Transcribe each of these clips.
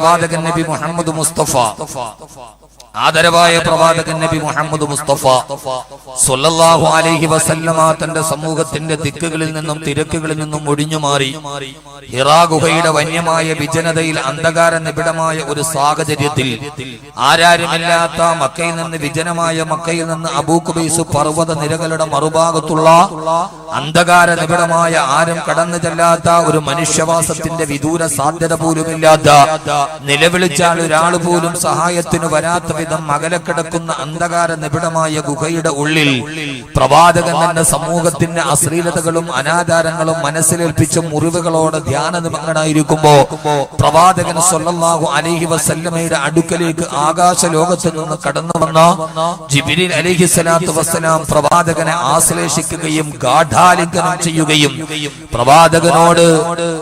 പ്രവാചകൻ നബി മുഹമ്മദ് മുസ്തഫ ആദരവായ പ്രവാചകൻ നബി മുഹമ്മദ് മുസ്തഫ സൊല്ലാഹു അലൈഹി വസല്ലമ തന്റെ സമൂഹത്തിന്റെ ദിക്കുകളിൽ നിന്നും തിരക്കുകളിൽ നിന്നും ഒഴിഞ്ഞു മാറി. ഹിറാ ഗുഹയുടെ വന്യമായ വിജനതയിൽ അന്ധകാര നിബിഡമായ ഒരു സാഹചര്യത്തിൽ ആരാരുമില്ലാത്ത മക്കയിൽ നിന്ന് വിജനമായ മക്കയിൽ നിന്ന് അബൂക്കുബൈസ് പർവത നിരകളുടെ മറുഭാഗത്തുള്ള അന്ധകാര നിബിഡമായ ആരും കടന്നു ചെല്ലാത്ത ഒരു മനുഷ്യവാസത്തിന്റെ വിദൂര സാധ്യത പോലുമില്ലാത്ത നിലവിളിച്ചാൽ ഒരാൾ പോലും സഹായത്തിന് വരാത്ത വിധം അകലെ കിടക്കുന്ന അന്ധകാര നിബിഡമായ ഗുഹയുടെ ഉള്ളിൽ പ്രവാചകൻ തന്നെ സമൂഹത്തിന്റെ അശ്ലീലതകളും അനാചാരങ്ങളും മനസ്സിലേൽപ്പിച്ച മുറിവുകളോടെ ധ്യാന നിമഗ്നായിരിക്കുമ്പോ പ്രവാചകൻ സല്ലല്ലാഹു അലൈഹി വസല്ലമയുടെ അടുക്കലേക്ക് ആകാശ ലോകത്ത് നിന്ന് കടന്നു വന്ന ജിബിരിൽ അലൈഹി സ്വലാത്തു വസ്സലാം പ്രവാചകനെ ആശ്ലേഷിക്കുകയും ഗാഠാലിംഗനം ചെയ്യുകയും പ്രവാചകനോട്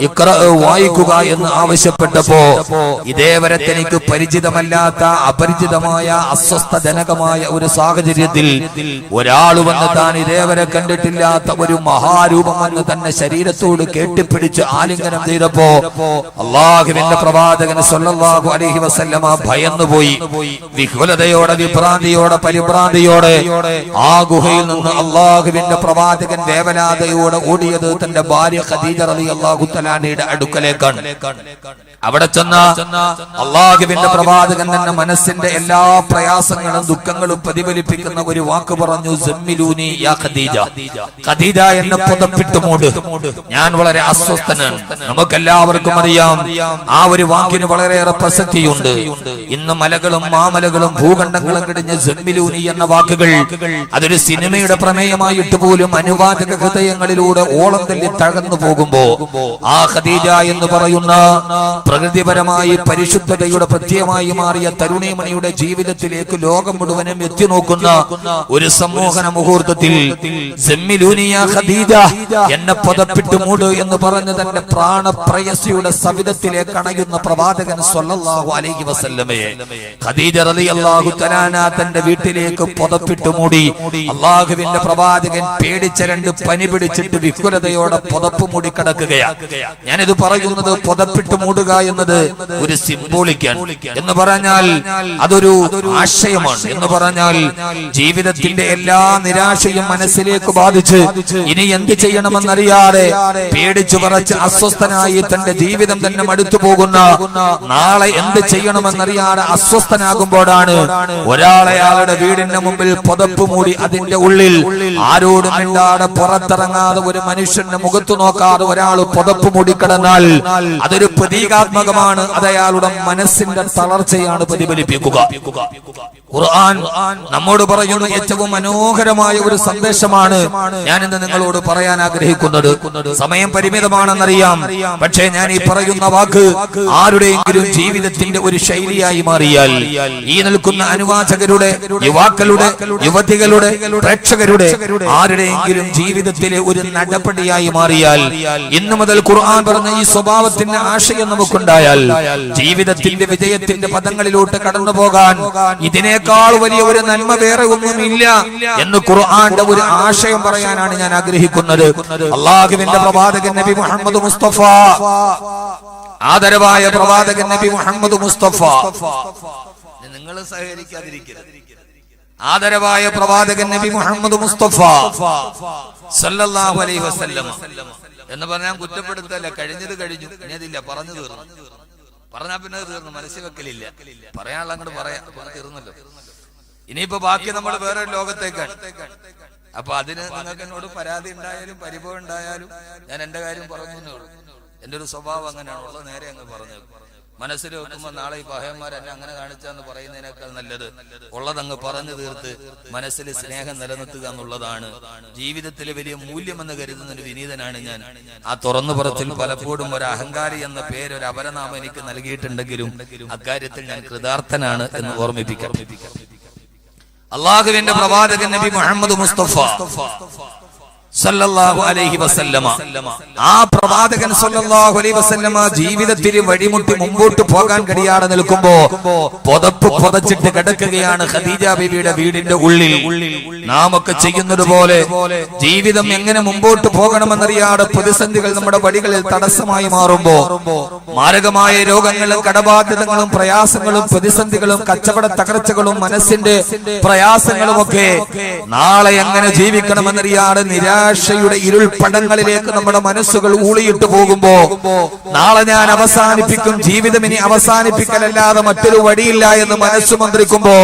ഇക്ര വായിക്കുക എന്ന് ആവശ്യപ്പെട്ടപ്പോ ഇതേവരെ തനിക്ക് പരിചിതമല്ലാത്ത അപരിചിതമായ അസ്വസ്ഥജനകമായ ഒരു സാഹചര്യത്തിൽ ഒരാൾ വന്ന് താൻ ഇതേവരെ കണ്ടിട്ടില്ലാത്ത ഒരു മഹാരൂപം വന്ന് തന്നെ ശരീരത്തോട് കെട്ടിപ്പിടിച്ച് ആലിംഗനം ചെയ്തപ്പോ അള്ളാഹുവിന്റെ പ്രവാചകൻ സല്ലല്ലാഹു അലൈഹി വസല്ലമ ഭയന്നുപോയി. വിഹുലതയോടെ വിഭ്രാന്തിയോടെ പരിഭ്രാന്തിയോടെ ആ ഗുഹയിൽ നിന്ന് അള്ളാഹുവിന്റെ പ്രവാചകൻ വേവനാഥയോടെ ഓടിയത് തന്റെ ഭാര്യ ഖദീജ അള്ളാഹു തലാനിയുടെ അടുക്കലേക്കാണ്. അവിടെ ചെന്ന അള്ളാഹുവിന്റെ പ്രവാചകൻ തന്നെ മനസ്സിന്റെ എല്ലാ പ്രയാസങ്ങളും ദുഃഖങ്ങളും പ്രതിഫലിപ്പിക്കുന്ന ഒരു വാക്ക് പറഞ്ഞു "സമ്മിലൂനി യാ ഖദീജ. ഖദീജ എന്നെ പുതപ്പിട്ട് മൂട്. ഞാൻ വളരെ അസ്വസ്ഥനാണ്. നമുക്കെല്ലാവർക്കും അറിയാം ആ ഒരു വാക്കിന് വളരെയേറെ പ്രസക്തിയുണ്ട്. ഇന്ന് മലകളും മാമലകളും ഭൂഖണ്ഡങ്ങളും കിടഞ്ഞ് ജമ്മിലൂനി എന്ന വാക്കുകൾ അതൊരു സിനിമയുടെ പ്രമേയമായിട്ട് പോലും അനുവാചക ഹൃദയങ്ങളിലൂടെ ഓളം തല്ലി തകർന്നു പോകുമ്പോ ആ ഖദീജ എന്ന് പറയുന്ന പ്രകൃതിപരമായി പരിശുദ്ധതയുടെ പ്രത്യയമായി മാറിയ തരുണിമണിയുടെ ജീവിതത്തിലേക്ക് ലോകം മുഴുവനും എത്തി നോക്കുന്ന ഒരു സമൂഹന മുഹൂർത്തത്തിൽ "സമ്മിലൂനി ഖദീജ എന്നെ പദപ്പിട്ട് മൂട് എന്ന് പറഞ്ഞ് തന്റെ പ്രാണപ്രയസിയുടെ സവിധത്തിലേക്ക് അണയുന്ന പ്രവാചകൻ അലൈഹി വസല്ലമയെ. ഖദീജ റളിയല്ലാഹു തന്റെ വീട്ടിലേക്ക് പുതപ്പിട്ട് മൂടി അള്ളാഹുവിന്റെ പ്രവാചകൻ പേടിച്ച രണ്ട് പനി പിടിച്ചിട്ട് വിഹുലതയോടെ പുതപ്പ് മൂടി കിടക്കുകയാണ് ഞാനിത് പറയുന്നത് പുതപ്പിട്ട് മൂടുക എന്നത് ഒരു സിംബോളിക്കാണ് എന്ന് പറഞ്ഞാൽ അതൊരു ആശയമാണ്. എന്ന് പറഞ്ഞാൽ ജീവിതത്തിന്റെ എല്ലാ നിരാശയും മനസ്സിലേക്ക് ബാധിച്ച് ഇനി എന്ത് ചെയ്യണമെന്നറിയാതെ പേടിച്ചു പറച്ച് അസ്വസ്ഥനായി തന്റെ ജീവിതം തന്നെ മടുത്തു പോകുന്ന നാളെ എന്ത് ചെയ്യണമെന്നറിയാതെ അസ്വസ്ഥനാകുമ്പോഴാണ് ഒരാളെ അയാളുടെ വീടിന്റെ മുമ്പിൽ പുതപ്പ് മൂടി അതിന്റെ ഉള്ളിൽ ആരോടും മിണ്ടാതെ പുറത്തിറങ്ങാതെ ഒരു മനുഷ്യന്റെ മുഖത്തു നോക്കാതെ ഒരാൾ പുതപ്പ് മൂടിക്കിടന്നാൽ അതൊരു പ്രതീകാത്മകമാണ്. അത് അയാളുടെ മനസ്സിന്റെ തളർച്ചയാണ് പ്രതിഫലിപ്പിക്കുക. ഖുർആൻ നമ്മോട് പറയുന്ന ഏറ്റവും മനോഹരമായ ഒരു സന്ദേശമാണ് ഞാൻ ഇന്ന് നിങ്ങളോട് പറയാൻ ആഗ്രഹിക്കുന്നത്. സമയം പരിമിതമാണെന്നറിയാം. പക്ഷേ ഞാൻ ഈ പറയുന്ന വാക്ക് ആരുടെയെങ്കിലും ജീവിതത്തിന്റെ ഒരു ശൈലിയായി മാറിയാൽ ഈ നിൽക്കുന്ന അനുവാചകരുടെ യുവാക്കളുടെ യുവതികളുടെ പ്രേക്ഷകരുടെ ആരുടെയെങ്കിലും ജീവിതത്തിലെ ഒരു നടപടിയായി മാറിയാൽ ഇന്നു മുതൽ ഖുർആൻ പറഞ്ഞ ഈ സ്വഭാവത്തിന്റെ ആശയം നമുക്കുണ്ടായാൽ ജീവിതത്തിന്റെ വിജയത്തിന്റെ പദങ്ങളിലോട്ട് കടന്നു പോകാൻ ഇതിനേക്കാൾ വലിയ ഒരു നന്മ വേറെ ഒന്നുമില്ല എന്ന് ഖുർആന്റെ ഒരു ആശയം പറയാനാണ് ഞാൻ ആഗ്രഹിക്കുന്നത്. അള്ളാഹുവിന്റെ പ്രവാചകൻ നബി മുഹമ്മദ് മുസ്തഫ. ആദരവായ പ്രവാചകൻ നബി മുഹമ്മദ് മുസ്തഫ. നിങ്ങൾ സഹകരിക്കാതിരിക്കരുത്. ആദരവായ പ്രവാചകൻ നബി മുഹമ്മദ് മുസ്തഫ. സല്ലല്ലാഹു അലൈഹി വസല്ലം. എന്ന് പറഞ്ഞാൽ കുറ്റപ്പെടുത്തല്ല. കഴിഞ്ഞത് കഴിഞ്ഞു. ഇനി അതില്ല. പറഞ്ഞു തീർന്നു. പറഞ്ഞാ പിന്നെ തീർന്നു. മനസ്സിൽ വെക്കലില്ല. പറയാനുള്ള അങ്ങോട്ട് പറയാ. തീർന്നല്ലോ. ഇനിയിപ്പോ ബാക്കി നമ്മൾ വേറെ ലോകത്തേക്കാണ്. അപ്പൊ അതിന് നിങ്ങൾക്ക് എന്നോട് പരാതി ഉണ്ടായാലും പരിഭവം ഉണ്ടായാലും ഞാൻ എന്റെ കാര്യം പറഞ്ഞു ഉള്ളൂ. എന്റെ ഒരു സ്വഭാവം അങ്ങനെയാണ്. ഉള്ളത് നേരെ അങ്ങ് പറഞ്ഞു മനസ്സിൽ വെക്കുമ്പോ നാളെ ഈ പഹയന്മാർ എന്നെ അങ്ങനെ കാണിച്ചാന്ന് പറയുന്നതിനേക്കാൾ നല്ലത്. ഉള്ളതങ്ങ് പറഞ്ഞു തീർത്ത് മനസ്സിൽ സ്നേഹം നിലനിർത്തുക എന്നുള്ളതാണ്. ജീവിതത്തിലെ വലിയ മൂല്യമെന്ന് കരുതുന്ന ഒരു വിനീതനാണ് ഞാൻ. ആ തുറന്നു പുറത്തിൽ പലപ്പോഴും ഒരു അഹങ്കാരി എന്ന പേര് ഒരു അപരനാമം എനിക്ക് നൽകിയിട്ടുണ്ടെങ്കിലും അക്കാര്യത്തിൽ ഞാൻ കൃതാർത്ഥനാണ് എന്ന് ഓർമ്മിപ്പിക്കാം. അള്ളാഹുവിന്റെ പ്രവാചകൻ നബി മുഹമ്മദ് മുസ്തഫ. സല്ലല്ലാഹു അലൈഹി വസല്ലമ. ആ പ്രവാചകൻ സല്ലല്ലാഹു അലൈഹി വസല്ലമ ജീവിതത്തിൽ വഴിമുട്ടി മുമ്പോട്ട് പോകാൻ കഴിയാതെ നിൽക്കുമ്പോ പുതപ്പ് പുതച്ചിട്ട് കിടക്കുകയാണ് ഖദീജ ബിബിയുടെ വീടിന്റെ ഉള്ളിൽ. നാം ഒക്കെ ചെയ്യുന്നത് പോലെ ജീവിതം എങ്ങനെ മുമ്പോട്ട് പോകണമെന്നറിയാതെ പ്രതിസന്ധികൾ നമ്മുടെ വഴികളിൽ തടസ്സമായി മാറുമ്പോ മാരകമായ രോഗങ്ങളും കടബാധ്യതകളും പ്രയാസങ്ങളും പ്രതിസന്ധികളും കച്ചവട തകർച്ചകളും മനസ്സിന്റെ പ്രയാസങ്ങളും ഒക്കെ നാളെ എങ്ങനെ ജീവിക്കണമെന്നറിയാതെ നിരാശയുടെ ഇരുൾപടങ്ങളിലേക്ക് നമ്മുടെ മനസ്സുകൾ ഊളിയിട്ട് പോകുമ്പോ നാളെ ഞാൻ അവസാനിപ്പിക്കും ജീവിതം ഇനി അവസാനിപ്പിക്കലല്ലാതെ മറ്റൊരു വഴിയില്ല എന്ന് മനസ്സ് മന്ത്രിക്കുമ്പോ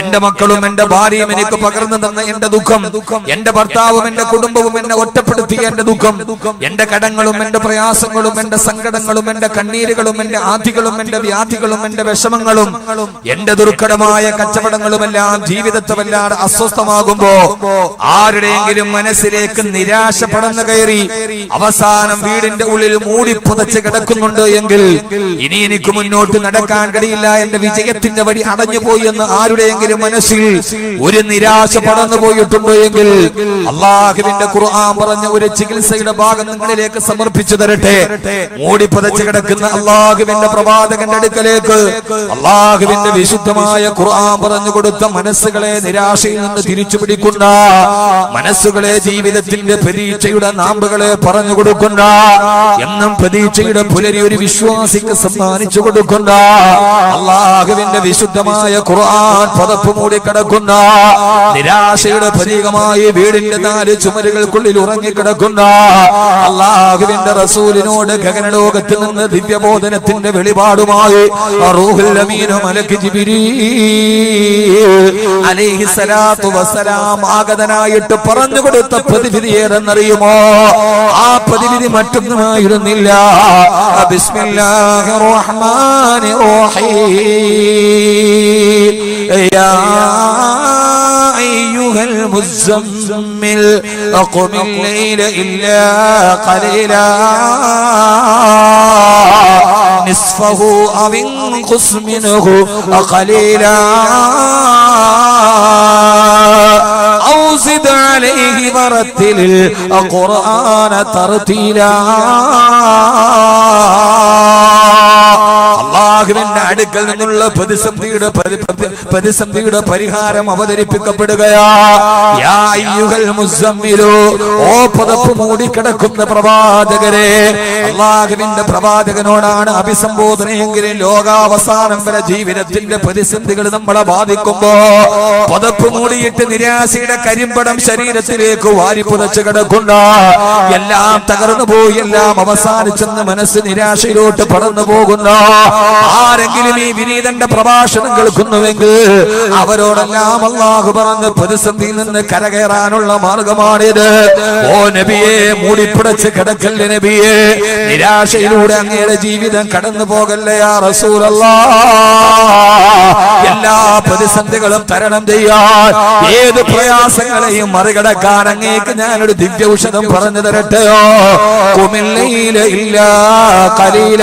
എന്റെ മക്കളും എന്റെ ഭാര്യയും എനിക്ക് പകർന്നു തന്ന എന്റെ ദുഃഖം എന്റെ ഭർത്താവും എന്റെ കുടുംബവും എന്നെ ഒറ്റപ്പെടുത്തിയ എന്റെ ദുഃഖം എന്റെ കടങ്ങളും എന്റെ പ്രയാസങ്ങളും എന്റെ സങ്കടങ്ങളും എന്റെ കണ്ണീരുകളും എന്റെ ആധികളും എന്റെ വ്യാധികളും എന്റെ വിഷമങ്ങളും എന്റെ ദുർഘടമായ കച്ചവടങ്ങളുമെല്ലാം ജീവിതത്തെ വല്ലാതെ അസ്വസ്ഥമാകുമ്പോ ആരുടെയെങ്കിലും മനസ്സിലേക്ക് നിരാശ പടന്നു കയറി. അവസാനം വീടിന്റെ ഉള്ളിൽ മൂടി പുതച്ച് കിടക്കുന്നുണ്ട് എങ്കിൽ ഇനി എനിക്ക് മുന്നോട്ട് നടക്കാൻ കഴിയില്ല എന്റെ വിജയത്തിന്റെ വഴി അടഞ്ഞുപോയി എന്ന് ആരുടെയെങ്കിലും മനസ്സിൽ ഒരു നിരാശ പടന്നു പോയിട്ടുണ്ടോ എങ്കിൽ അള്ളാഹുവിന്റെ ഖുർആൻ പറഞ്ഞ ഒരു ചികിത്സയുടെ ഭാഗം നിങ്ങളിലേക്ക് സമർപ്പിച്ചു തരട്ടെ. മൂടി പുതച്ച് കിടക്കുന്ന അള്ളാഹുവിന്റെ പ്രവാചകന്റെ അടുക്കലേക്ക് അള്ളാഹുവിന്റെ വിശുദ്ധമായ ഖുർആൻ പറഞ്ഞു കൊടുത്ത മനസ്സുകളെ നിരാശയിൽ നിന്ന് തിരിച്ചു പിടിക്കുന്ന മനസ്സുകളെ ജീവിതത്തിന്റെ പരീക്ഷയുടെ നാമ്പുകളെ പറഞ്ഞു കൊടുക്കുന്ന എന്നും പ്രതീക്ഷയുടെ പുലരി ഒരു വിശ്വാസിക്ക് സമ്മാനിച്ചു കൊടുക്കുന്ന അള്ളാഹുവിന്റെ വിശുദ്ധമായ ഖുർആൻ പതപ്പ് മൂടി കിടക്കുന്ന നിരാശയുടെ പ്രതീകമായി വീടിന്റെ നാല് ചുമരുകൾക്കുള്ളിൽ ഉറങ്ങിക്കിടക്കുന്ന അള്ളാഹുവിന്റെ റസൂലിനോട് ഗഗനലോകത്തിൽ നിന്ന് ദിവ്യബോധനത്തിന്റെ വെളിപാടുമായി മലക്ക് സ്വലാത്തു വസ്സലാം ആഗതനായിട്ട് പറഞ്ഞു കൊടുത്ത പ്രതിവിധി ഏതെന്നറിയുമോ ആ പ്രതിവിധി മറ്റൊന്നുമായിരുന്നില്ല ബിസ്മില്ലാഹിർ റഹ്മാനിർ റഹീം യാ أيها المزمل أقم الليل إلا قليلا نصفه أو انقص منه قليلا زد عليه ورتل القرآن ترتيلا. അള്ളാഹുവിന്റെ അടുക്കൽ നിന്നുള്ള പ്രതിസന്ധിയുടെ പരി- പ്രതിസന്ധിയുടെ പരിഹാരം അവതരിപ്പിക്കപ്പെടുകയാടക്കുന്ന ഓ പതപ്പ് മൂടിക്കിടക്കുന്ന പ്രവാചകരെ. അള്ളാഹുവിന്റെ പ്രവാചകനോടാണ് അഭിസംബോധനയെങ്കിലും ലോകാവസാനം വരെ ജീവിതത്തിന്റെ പ്രതിസന്ധികൾ നമ്മളെ ബാധിക്കുമ്പോ പതപ്പ് മൂടിയിട്ട് നിരാശയുടെ കരിമ്പടം ശരീരത്തിലേക്ക് വാരി പുതച്ചു കിടക്കുന്ന. എല്ലാം തകർന്നു പോയി എല്ലാം അവസാനിച്ചെന്ന് മനസ്സ് നിരാശയിലോട്ട് പടർന്നു പോകുന്ന ആരെങ്കിലും ഈ വിനീതന്റെ പ്രഭാഷണം കേൾക്കുന്നുവെങ്കിൽ അവരോടെല്ലാം അള്ളാഹു പറഞ്ഞ് പ്രതിസന്ധിയിൽ നിന്ന് കരകയറാനുള്ള മാർഗമാണിത്. ഓ നബിയെ മൂടിപ്പിടച്ച് കിടക്കല്ലേ നബിയെ. നിരാശയിലൂടെ അങ്ങയുടെ ജീവിതം കടന്നു പോകല്ലേ ആ റസൂലല്ലാ എല്ലാ പ്രതിസന്ധികളും തരണം ചെയ്യാൻ ഏത് പ്രയാസങ്ങളെയും മറികടക്കാൻ അങ്ങേക്ക് ഞാനൊരു ദിവ്യ ഔഷധം പറഞ്ഞു തരട്ടെയോ കുമില്ലയില ഇല്ല കലീല.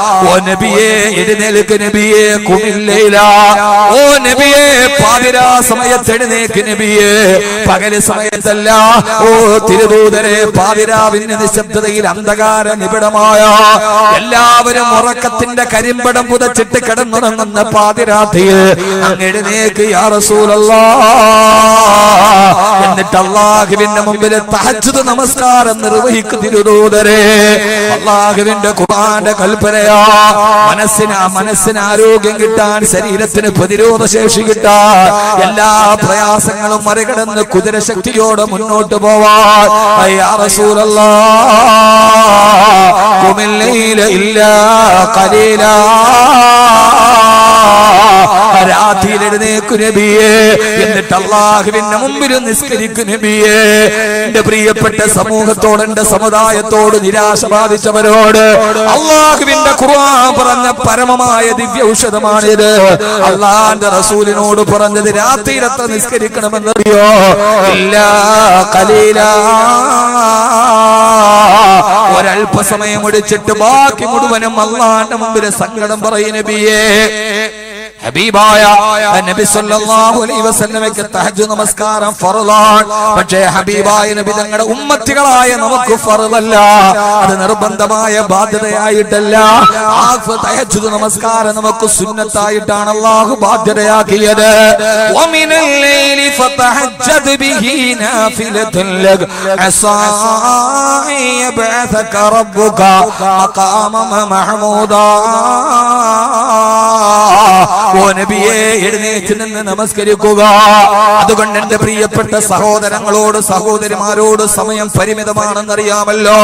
ഓ നബിയെ എഴുന്നേൽക്ക് നബിയെ കുമില്ലയില. ഓ നബിയെ പാതിരാ സമയത്ത് എഴുന്നേക്ക് നബിയെ. പകൽ സമയത്തല്ല. ഓ തിരുദൂതരെ പാതിരാവിന്റെ നിശബ്ദതയിൽ അന്ധകാര നിബിഡമായ എല്ലാവരും ഉറക്കത്തിന്റെ കരിമ്പടം പുതച്ചിട്ട് കിടന്നുറങ്ങുന്ന പാതിരാത്രിയിൽ അങ്ങ് എഴുന്നേക്ക് യാ റസൂലല്ലാ. എന്നിട്ട് അള്ളാഹുവിന്റെ മുമ്പിൽ തഹജ്ജുദ് നമസ്കാരം നിർവഹിക്കുന്ന തിരുദൂതരെ. അള്ളാഹുവിന്റെ ഖുർആന്റെ കൽപ്പനയാ മനസ്സിന് മനസ്സിന് ആരോഗ്യം കിട്ടാൻ ശരീരത്തിന് പ്രതിരോധ ശേഷി കിട്ടാൻ എല്ലാ പ്രയാസങ്ങളും മറികടന്ന് കുതിരശക്തിയോടെ മുന്നോട്ട് പോവാൻ. ഇല്ലാ എഴുന്നേക്കു നബിയെ. എന്നിട്ട് അള്ളാഹുവിന്റെ മുമ്പിൽ നിസ്കരിക്കു നബിയേ. എന്റെ പ്രിയപ്പെട്ട സമൂഹത്തോട് എന്റെ സമുദായത്തോട് നിരാശ ബാധിച്ചവരോട് അള്ളാഹുവിന്റെ ഖുർആൻ പറഞ്ഞ പരമമായ ദിവ്യ ഔഷധമാണിത് അള്ളാന്റെ റസൂലിനോട് പറഞ്ഞത് രാത്രിയിലത്ര നിസ്കരിക്കണമെന്നറിയോ ഇല്ല കലീല ഒരല്പസമയം ഒടിച്ചിട്ട് ബാക്കി മുഴുവനും അള്ളാന്റെ മുമ്പിലെ സങ്കടം പറയുന്ന നബിയേ. ഹബീബായ നബി സല്ലല്ലാഹു അലൈഹി വസല്ലമയ്ക്ക് തഹജ്ജുദ് നമസ്കാരം ഫർളാണ് പക്ഷേ ഹബീബായ നബി തങ്ങളുടെ ഉമ്മത്തികളായ നമുക്ക് ഫർളല്ല അത് നിർബന്ധമായ ബാധ്യതയായിട്ടല്ല. ആ തഹജ്ജുദ് നമസ്കാരം നമുക്ക് സുന്നത്തായിട്ടാണ് അല്ലാഹു ബാധ്യതയാക്കിയത്. വമിനൽ ലൈലി ഫതഹജ്ജദ് ബിഹി നാഫിലത്തുൻ ലക. അസാ യബ്അസക റബ്ബുക മഖാമ മഹ്മൂദാ. ഓ നബിയെ എഴുന്നേറ്റ് നിന്ന് നമസ്കരിക്കുക. അതുകൊണ്ട് എന്റെ പ്രിയപ്പെട്ട സഹോദരങ്ങളോട് സഹോദരിമാരോട് സമയം പരിമിതമാണെന്നറിയാമല്ലോ.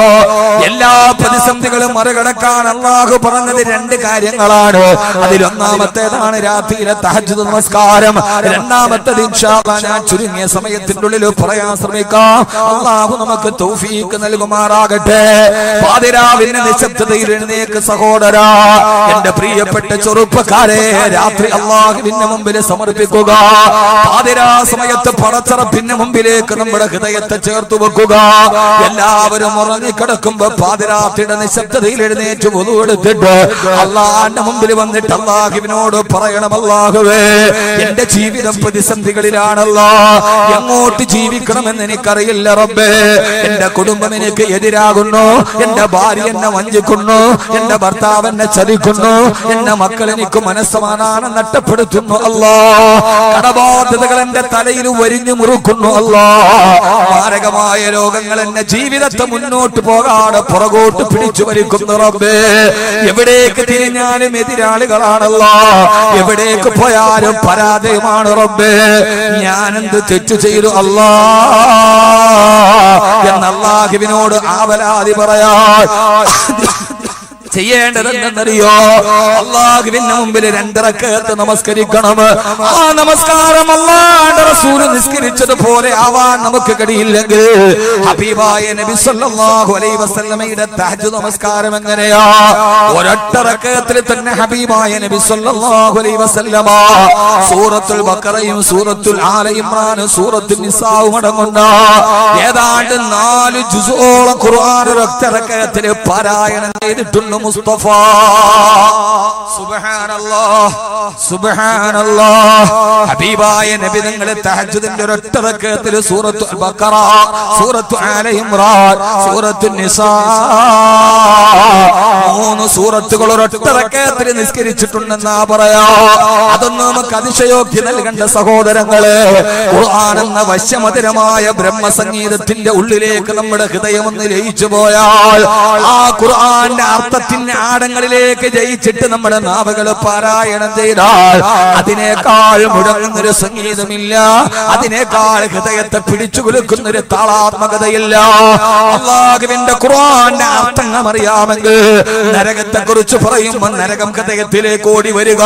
എല്ലാ പ്രതിസന്ധികളും മറികടക്കാൻ അള്ളാഹു പറഞ്ഞത് രണ്ട് കാര്യങ്ങളാണ്. അതിലൊന്നാമത്തേതാണ് രാത്രിയിലെ തഹജ്ജുദ് നമസ്കാരം. രണ്ടാമത്തേത് ഞാൻ ചുരുങ്ങിയ സമയത്തിന്റെ ഉള്ളിൽ പറയാൻ ശ്രമിക്കാം. അള്ളാഹു നമുക്ക് തൗഫീക്ക് നൽകുമാറാകട്ടെ. പാതിരാവിന്റെ നിശബ്ദതയിൽ എഴുന്നേക്ക് സഹോദരാ. എന്റെ പ്രിയപ്പെട്ട ചെറുപ്പക്കാരെ രാത്രി അള്ളാഹുവിന്റെ മുമ്പിൽ സമർപ്പിക്കുക. പാതിരാ സമയത്ത് പടച്ചറപ്പിന്റെ മുമ്പിലേക്ക് നമ്മുടെ ഹൃദയത്തെ ചേർത്ത് വെക്കുക. എല്ലാവരും ഉറങ്ങിക്കിടക്കുമ്പോ പാതിരാത്രിയുടെ നിശബ്ദതയിൽ എഴുന്നേറ്റ് പൊതുവെടുത്തിട്ട് അള്ളാന്റെ മുമ്പിൽ വന്നിട്ട് അള്ളാഹുവിനോട് പറയണം അള്ളാഹുവേ എന്റെ ജീവിതം പ്രതിസന്ധികളിലാണല്ലോ. എങ്ങോട്ട് ജീവിക്കണമെന്ന് എനിക്കറിയില്ല റബ്ബേ. എന്റെ കുടുംബം എനിക്ക് എതിരാകുന്നു. എന്റെ ഭാര്യ എന്നെ വഞ്ചിക്കുന്നു. എന്റെ ഭർത്താവ് എന്നെ ചതിക്കുന്നു. എന്റെ മക്കൾ എനിക്ക് മനസ്സമാധാനം നഷ്ടപ്പെടുത്തുന്നു അല്ലോ. കടബാധ്യതകൾ എന്റെ തലയിൽ വരിഞ്ഞു മുറുക്കുന്നു അല്ലോ. മാരകമായ രോഗങ്ങൾ എന്നെ ജീവിതത്തെ മുന്നോട്ട് പോകാതെ പുറകോട്ട് പിടിച്ചു വലിക്കുന്നു റബ്ബേ. എവിടേക്ക് തിരിഞ്ഞാലും എതിരാളികളാണല്ലോ. എവിടേക്ക് പോയാലും പരാജയമാണ് റബ്ബേ. ഞാൻ എന്ത് തെറ്റു ചെയ്തു അല്ലാ? എന്നല്ലാഹുവിനോട് ആവലാതി പറയാ ചെയ്യേണ്ടതെന്നറിയോ? അള്ളാഹുവിന്റെ മുമ്പിൽ രണ്ടിറക്കത്ത് നമസ്കരിക്കണം. ആ നമസ്കാരം അല്ലാണ്ട് റസൂൽ നിസ്കരിച്ചതുപോലെ ആവാൻ നമുക്ക് കഴിയില്ലെങ്കിൽ ഹബീബായ നബി സല്ലല്ലാഹു അലൈഹി വസല്ലമയുടെ തഹജ്ജുദ് നമസ്കാരം എങ്ങനെയാ? ഒരൊറ്ററക്കത്തിൽ തന്നെ ഹബീബായ നബി സല്ലല്ലാഹു അലൈഹി വസല്ലമ സൂറത്തുൽ ബഖറയും സൂറത്തുൽ ആല ഇംറാനും സൂറത്തുൽ നിസാവും അടങ്ങുന്ന ഏതാണ്ട് നാല് ജുസോളം ഖുർആൻ ഒരൊറ്ററക്കത്തിൽ പാരായണം ചെയ്തിട്ടുണ്ട്? മുസ്തഫ. സുബ്ഹാനല്ലാഹ് സുബ്ഹാനല്ലാഹ്. ഹബീബായ നബി നിങ്ങൾ തഹജ്ജുദിന്റെ ഒരൊറ്റ റക്കഅത്തിൽ സൂറത്തു ബക്കറ സൂറത്തു ആല ഇംറാൻ സൂറത്തു നിസാ. മൂന്ന് സൂറത്തുകൾ ഒരൊറ്റ റക്കഅത്തിൽ നിസ്കരിച്ചിട്ടുണ്ടെന്നാ പറയാ. അതൊന്നും നമുക്ക് അതിശയോക്തി നൽകേണ്ട സഹോദരങ്ങളെ ഖുർആൻ എന്ന വശ്യമധുരമായ ബ്രഹ്മസംഗീതത്തിന്റെ ഉള്ളിലേക്ക് നമ്മുടെ ഹൃദയം ഒന്ന് ലയിച്ചു പോയാൽ ആ ഖുർആന്റെ അർത്ഥത്തിന്റെ ആടങ്ങളിലേക്ക് ജയിച്ചിട്ട് നമ്മുടെ നാവുകൾ പാരായണം ചെയ്താൽ അതിനേക്കാൾ മുഴങ്ങുന്നൊരു സംഗീതമില്ല. അതിനേക്കാൾ ഹൃദയത്തെ പിടിച്ചു കുലുക്കുന്ന ഒരു താളാത്മകതയില്ല. അള്ളാഹുവിന്റെ ഖുർആന്റെ അർത്ഥങ്ങൾ അറിയാമെങ്കിൽ നരകത്തെ കുറിച്ച് പറയുമ്പോൾ നരകം ഹൃദയത്തിലേക്ക് ഓടി വരിക.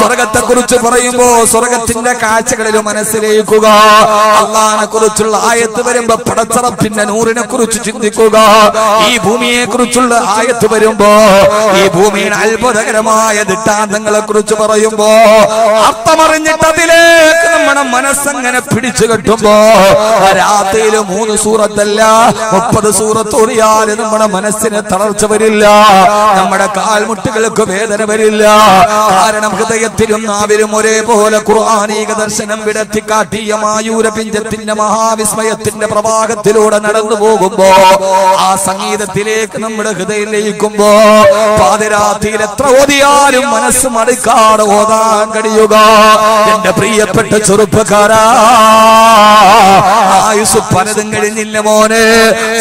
സ്വർഗത്തെ കുറിച്ച് പറയുമ്പോ സ്വർഗത്തിന്റെ കാഴ്ചകളിൽ മനസ്സിലേക്കുക അള്ളാഹിനെ കുറിച്ചുള്ള ആയത്ത് വരുമ്പോ പടച്ചറപ്പിന്റെ നൂറിനെ കുറിച്ച് ചിന്തിക്കുക. ഈ ഭൂമിയെ കുറിച്ചുള്ള ആയത്ത് വരുമ്പോ ഈ ഭൂമിയിൽ അത്ഭുതകരമായ ദൃഷ്ടാന്തങ്ങളെ കുറിച്ച് പറയുമ്പോ അർത്ഥമറിഞ്ഞിട്ട് അതിലേക്ക് നമ്മുടെ മനസ്സങ്ങനെ പിടിച്ചു കെട്ടുമ്പോ രാത്രിയിൽ മൂന്ന് സൂറത്തല്ല മുപ്പത് സൂറത്ത് നമ്മുടെ മനസ്സിന് തളർച്ച വരില്ല നമ്മുടെ കാൽമുട്ടുകൾക്ക് വേദന വരില്ല. കാരണം ഹൃദയത്തിലും നാവിലും ഒരേപോലെ ഖുർആാനീക ദർശനം വിടത്തി കാട്ടിയ മായൂര പിഞ്ചത്തിന്റെ മഹാവിസ്മയത്തിന്റെ പ്രവാഹത്തിലൂടെ നടന്നു പോകുമ്പോ ആ സംഗീതത്തിലേക്ക് നമ്മുടെ ഹൃദയം ലയിക്കുമ്പോ പാതിരാത്രിയിൽ എത്ര ഓതിയാലും മനസ്സ് മടുക്കാതെ ഓതാൻ കഴിയുക. എന്റെ പ്രിയപ്പെട്ട ചെറുപ്പക്കാരാ ആയുസ് പലതും കഴിഞ്ഞില്ല മോനെ.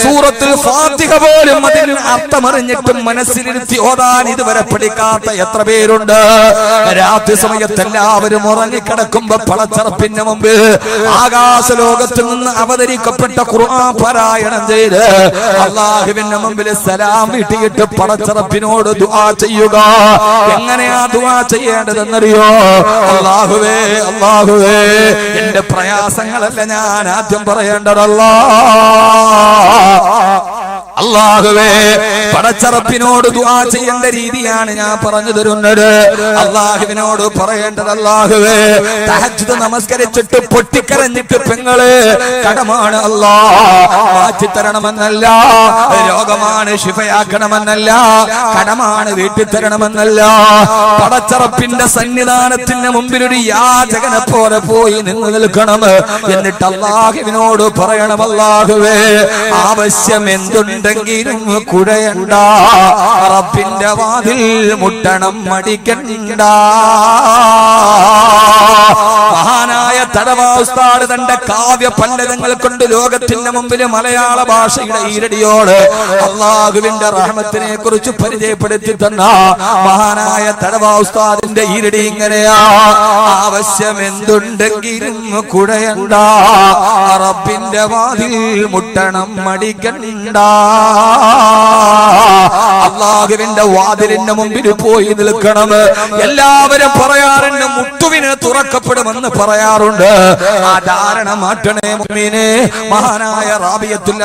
സൂറത്തിൽ ഫാത്തിഹ പോലും അതിന് അർത്ഥമറിഞ്ഞിട്ടും മനസ്സിലിരുത്തി ഓതാൻ ഇതുവരെ പഠിക്കാത്ത എത്ര പേരുണ്ട്. രാത്രി സമയത്ത് എല്ലാവരും ഉറങ്ങിക്കിടക്കുമ്പോ പളച്ചറപ്പിന്റെ മുമ്പ് ആകാശ ലോകത്ത് നിന്ന് അവതരിക്കപ്പെട്ട ഖുർആൻ പാരായണം ചെയ്ത് അള്ളാഹുവിന്റെ മുമ്പിൽ സലാം വീട്ടിയിട്ട് പടച്ചറപ്പിനോട് ദുആ ചെയ്യുക. എങ്ങനെയാ ദുആ ചെയ്യേണ്ടതെന്നറിയോ? അല്ലാഹുവേ അല്ലാഹുവേ എന്റെ പ്രയാസങ്ങളല്ല ഞാൻ ആദ്യം പറയേണ്ടതല്ല. അള്ളാഹുവേ പടച്ചറപ്പിനോട് ദുആ ചെയ്യേണ്ട രീതിയാണ് ഞാൻ പറഞ്ഞു തരുന്നത്. അള്ളാഹുവിനോട് പറയേണ്ടത് അള്ളാഹുവേ തഹജ്ജുദ് നമസ്കരിച്ചിട്ട് പൊട്ടിക്കരഞ്ഞിട്ട് പെങ്ങൾ കടമാണ് അല്ലാ മാറ്റി തരണമെന്നല്ല രോഗമാണ് ശിഫയാക്കണമെന്നല്ല കടമാണ് വീട്ടിൽ തരണമെന്നല്ല പടച്ചറപ്പിന്റെ സന്നിധാനത്തിന് മുമ്പിൽ ഒരു യാചകനെ പോലെ പോയി നിന്ന് നിൽക്കണം. എന്നിട്ട് അള്ളാഹുവിനോട് പറയണം അള്ളാഹുവേ ആവശ്യം എന്തുണ്ടെങ്കിലും കുഴയണ്ട. റബ്ബിന്റെ വാതിൽ മുട്ടണം മടിക്കണ്ട. മഹാനായ തടവാസ്താട് തന്റെ കാവ്യ പണ്ഡിതങ്ങൾ കൊണ്ട് ലോകത്തിന്റെ മുമ്പിൽ മലയാള ഭാഷയുടെ ഈരടിയോട് അള്ളാഹുവിന്റെ റഹ്മത്തിനെ കുറിച്ച് പരിചയപ്പെടുത്തി തന്ന മഹാനായ തടവാസ്താദിന്റെ ഈരടി ഇങ്ങനെയാ. ആവശ്യം എന്തുണ്ടെങ്കിലും കുഴയണ്ട റബ്ബിന്റെ വാതിൽ മുട്ടണം മടിക്കണ്ട. അള്ളാഹുവിന്റെ വാതിലിന്റെ മുമ്പിൽ പോയി നിൽക്കണം. എല്ലാവരും പറയാറുണ്ട് മുട്ടുവിന് തുറക്കപ്പെടുമെന്ന് പറയാറുണ്ട്. ആ ധാരണ മാറ്റണേ മുമ്മിനെ മഹാനായ റാബിയത്തുൽ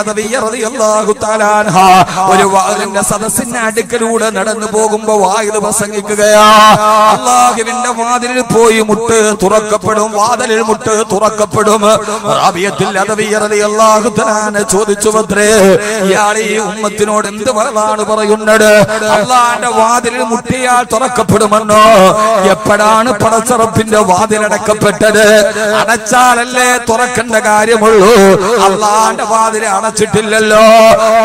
ഒരു വാതിലിന്റെ സദസ്സിന്റെ അടുക്കലൂടെ നടന്നു പോകുമ്പോ വായിൽ പ്രസംഗിക്കുകയാ. അള്ളാഹുവിന്റെ വാതിലിൽ പോയി മുട്ട് തുറക്കപ്പെടും വാതലിൽ മുട്ട് തുറക്കപ്പെടും. ചോദിച്ചു അത്രേ ഇയാൾ ഈ ഉമ്മത്തിനോട് എന്ത് വരലാണ് പറയുന്നത്? അള്ളാന്റെ വാതിലിൽ മുട്ടിയാൽ തുറക്കപ്പെടുമെന്നോ? എപ്പോഴാണ് പടച്ചറപ്പിന്റെ വാതിലടക്കപ്പെട്ടത് അടച്ചാലല്ലേ തുറക്കേണ്ട കാര്യമുള്ളൂ. അള്ളാന്റെ വാതിൽ അടച്ചിട്ടില്ലല്ലോ.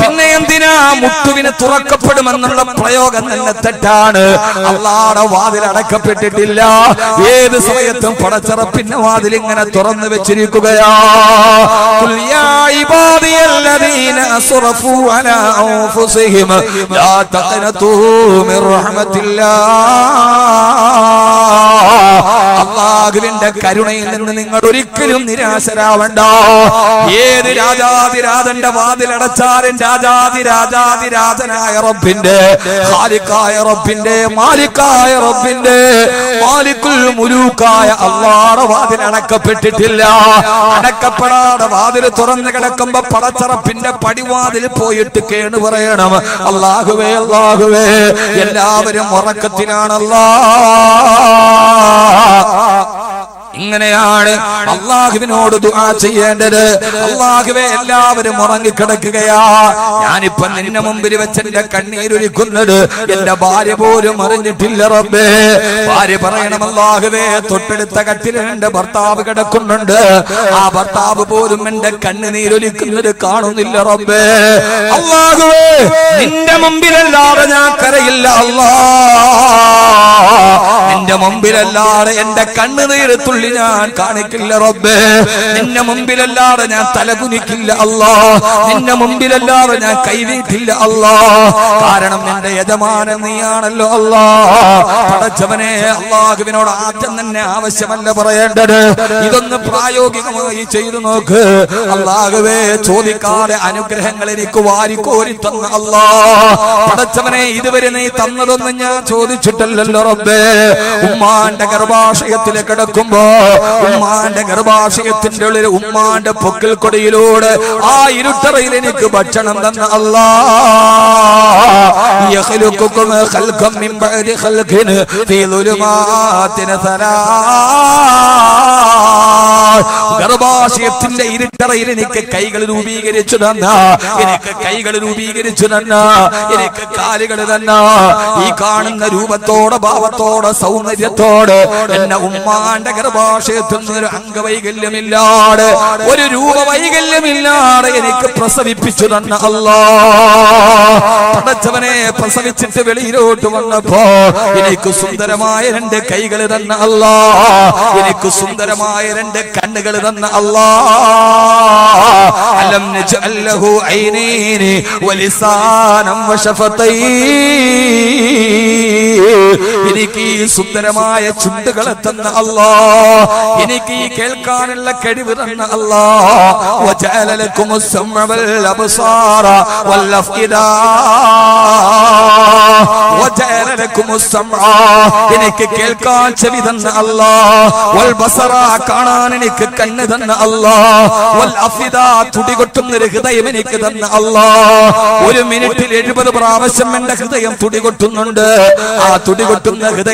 പിന്നെ എന്തിനാ മുട്ടുവിന് തുറക്കപ്പെടുമെന്നുള്ള പ്രയോഗം തന്നെ തെറ്റാണ്. അള്ളാടെ വാതിൽ അടക്കപ്പെട്ടിട്ടില്ല. ഏത് സമയത്തും പടച്ചറപ്പിന്റെ വാതിൽ ഇങ്ങനെ തുറന്നു വെച്ചിരിക്കുകയാ. അള്ളാഹുവിന്റെ കരുണയിൽ നിന്ന് നിങ്ങൾ ഒരിക്കലും നിരാശരാവണ്ട. ഏത് രാജാതിരാജന്റെ വാതിലടച്ചാലും രാജാതിരാജാതിരാജനായ രാജാതി രാജനായ റബ്ബിന്റെ ഹാലിക്കായ റബ്ബിന്റെ മാലിക്കായ റബ്ബിന്റെ മാലിക്കുൽ മുലൂക്കായ അള്ളാടെ വാതിൽ അടക്കപ്പെട്ടിട്ടില്ല. അടക്കപ്പെടാതെ വാതിൽ തുറന്നു കിടക്കുമ്പോ പടച്ചറപ്പിന്റെ പടിവാതിൽ പോയിട്ട് കേണു പറയണം. അള്ളാഹുവേ അള്ളാഹുവേ എല്ലാവരും ഉറക്കത്തിലാണല്ലാ. ഇങ്ങനെയാണ് അള്ളാഹുവിനോട് ദുആ ചെയ്യേണ്ടത്. അള്ളാഹുവെ എല്ലാവരും ഉറങ്ങിക്കിടക്കുകയാ. ഞാനിപ്പൊ നിന്നെ മുമ്പിൽ വെച്ച് എന്റെ കണ്ണീരൊലിക്കുന്നത് എന്റെ ഭാര്യ പോലും അറിഞ്ഞിട്ടില്ല റബ്ബേ. ഭാര്യ പറയണം അള്ളാഹുവേ തൊട്ടടുത്ത കട്ടിൽ എന്റെ ഭർത്താവ് കിടക്കുന്നുണ്ട്. ആ ഭർത്താവ് പോലും എന്റെ കണ്ണുനീരൊലിക്കുന്നത് കാണുന്നില്ല റബ്ബേ. അള്ളാഹുവേ നിന്റെ മുമ്പിലല്ലാതെ ഞാൻ കരയില്ല അല്ലാ നിന്റെ മുമ്പിലല്ലാതെ എന്റെ കണ്ണുനീര് തുള്ളി ഞാൻ കാണിക്കില്ല റബ്ബേ. നിന്റെ മുമ്പിലല്ലാതെ ഞാൻ തലകുനിക്കില്ല അല്ലാ. നിന്റെ മുമ്പിലല്ലാതെ ഞാൻ കൈനീട്ടില്ല അല്ലാ. കാരണം എന്റെ യജമാനൻ നീയാണല്ലോ അല്ലാ. പടച്ചവനെ അള്ളാഹുവിനോട് ആദ്യം തന്നെ ആവശ്യമല്ല പറയേണ്ടത്. ഇതൊന്ന് പ്രായോഗികമായി ചെയ്തു നോക്ക്. അള്ളാഹുവേ ചോദിക്കാതെ അനുഗ്രഹങ്ങൾ എനിക്ക് വാരിക്കോരി തന്ന അല്ലാ. പടച്ചവനെ ഇതുവരെ നീ തന്നതൊന്നും ഞാൻ ചോദിച്ചിട്ടല്ലല്ലോ റബ്ബേ ഉമ്മാന്റെ ഗർഭാശയത്തിൽ കിടക്കുമ്പോ ഉമ്മാന്റെ ഗർഭാശയത്തിന്റെ ഉള്ളിൽ ഉമ്മാന്റെ പൊക്കിൽ കൊടിയിലൂടെ ആ ഇരുട്ടറയിൽ എനിക്ക് ഭക്ഷണം തന്ന അല്ലാ يخلقكم خلقا من بعد خلق في ظلمات ثلاث ഗർഭാശയത്തിന്റെ ഇരുട്ടറയിൽ എനിക്ക് കൈകൾ രൂപീകരിച്ചു തന്ന എനിക്ക് കൈകൾ രൂപീകരിച്ചു തന്ന എനിക്ക് കാലുകൾ തന്ന ഈ കാണുന്ന രൂപത്തോടെ ഭാവത്തോടെ സൗന്ദര്യത്തോടെ എന്നെ ഉമ്മാന്റെ ഗർഭാശയത്തിൽ ഒരു അംഗവൈകല്യമില്ലാതെ ഒരു രൂപവൈകല്യമില്ലാതെ എനിക്ക് പ്രസവിപ്പിച്ചു തന്ന അല്ലാ. പ്രസവിച്ചിട്ട് വെളിയിലോട്ട് വന്നപ്പോ എനിക്ക് സുന്ദരമായ രണ്ട് കൈകൾ തന്ന. അല്ലാ. എനിക്ക് സുന്ദരമായ രണ്ട് കണ്ണുകൾ തന്ന. അല്ലാ. അലം നജഅൽ ലഹു ഐനൈനി വലിസാനം വശഫതൈ. എനിക്ക് ഈ സുന്ദരമായ ചുണ്ടുകളെ തന്ന അല്ലാ എനിക്ക് ഈ കേൾക്കാനുള്ള കഴിവ് തന്ന അല്ലാ വജഅല ലകുമുസ് സമഅ വൽ അബ്സാറ വൽ അഫ്ഇദാ എനിക്ക് കേൾക്കാൻ ചെവി തന്ന അല്ലാ. വൽ ബസറ കാണാൻ എനിക്ക് കണ്ണ് തന്ന അല്ലാ. വൽ അഫിദ തുടികൊട്ടുന്ന ഒരു ഹൃദയം എനിക്ക് തന്ന അല്ലാ. ഒരു മിനിറ്റിൽ എഴുപത് പ്രാവശ്യം എന്റെ ഹൃദയം തുടികൊട്ടുന്നുണ്ട് ആ തുടികൊട്ടുന്ന ഹൃദയം